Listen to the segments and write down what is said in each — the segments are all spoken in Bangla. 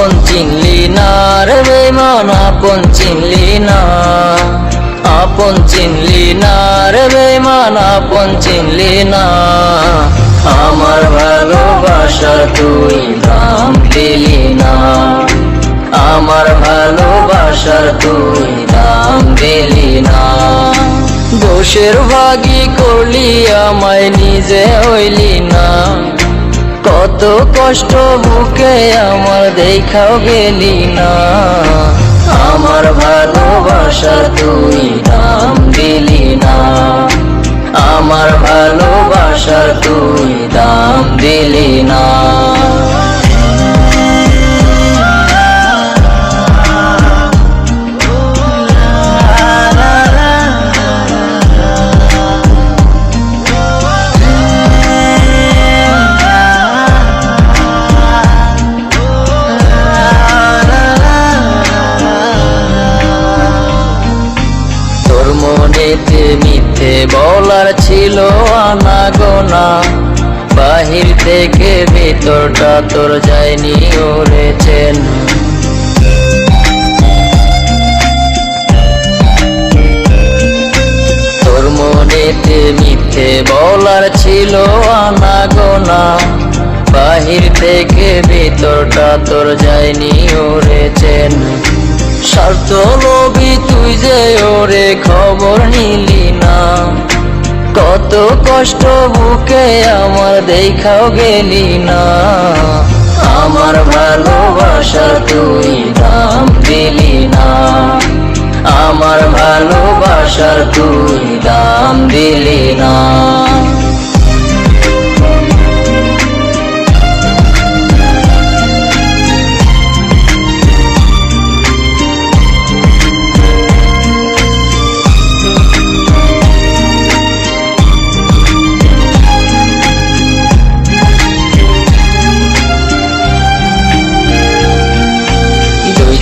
আপন চিনলি না রে বেমান আপন চিনলি না। আপন চিনলি না রে বেমান আপন চিনলি না। আমার ভালোবাসা তুই দাম দিলি না। আমার ভালোবাসার তুই দাম দিলি না। দোষের ভাগি করলি, আমায় নিজে হইলি না কত কষ্ট বুকে আমার দেখাও গেলি না। আমার ভালোবাসা তুই দাম দিলি না। আমার ভালোবাসা তুই দাম দিলি না। মনেতে মিথ্যে বলার ছিল আনা গোনা বাহির থেকে ভিতরটা তোর যায়নি ওরেছেন তোর মনেতে মিথ্যে বলার ছিল আনা গোনা বাহির থেকে ভিতরটা তোর যায়নি ওরেছেন স্বার্থ লোভী তুই যে ওরে খবর নিলি না। কত কষ্ট বুকে আমার দেখাও গেলি না। আমার ভালোবাসা তুই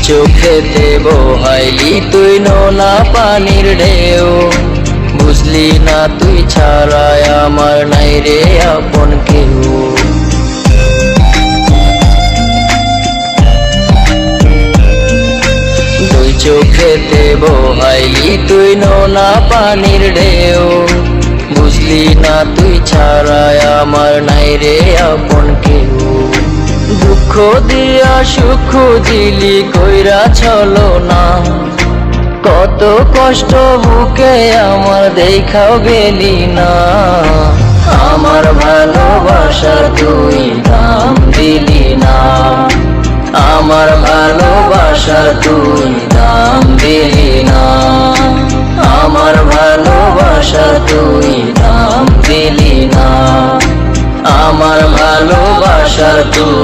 দুই চোখেতে বহাইলি তুই নোনা পানির ঢেউ। বুঝলি না তুই ছাড়াই আমার নাই রে আপন কেউ। দুই চোখেতে বহাইলি তুই নোনা পানির ঢেউ। বুঝলি না তুই ছাড়াই আমার নাই রে আপন কেউ দুঃখ দিয়া সুখ দিলি কইরা চলো না। কত কষ্ট বুকে আমার দেখাও গেলি না। আমার ভালোবাসার তুই দাম দিলি না। আমার ভালোবাসার তুই দাম দিলি না। আমার ভালোবাসার তুই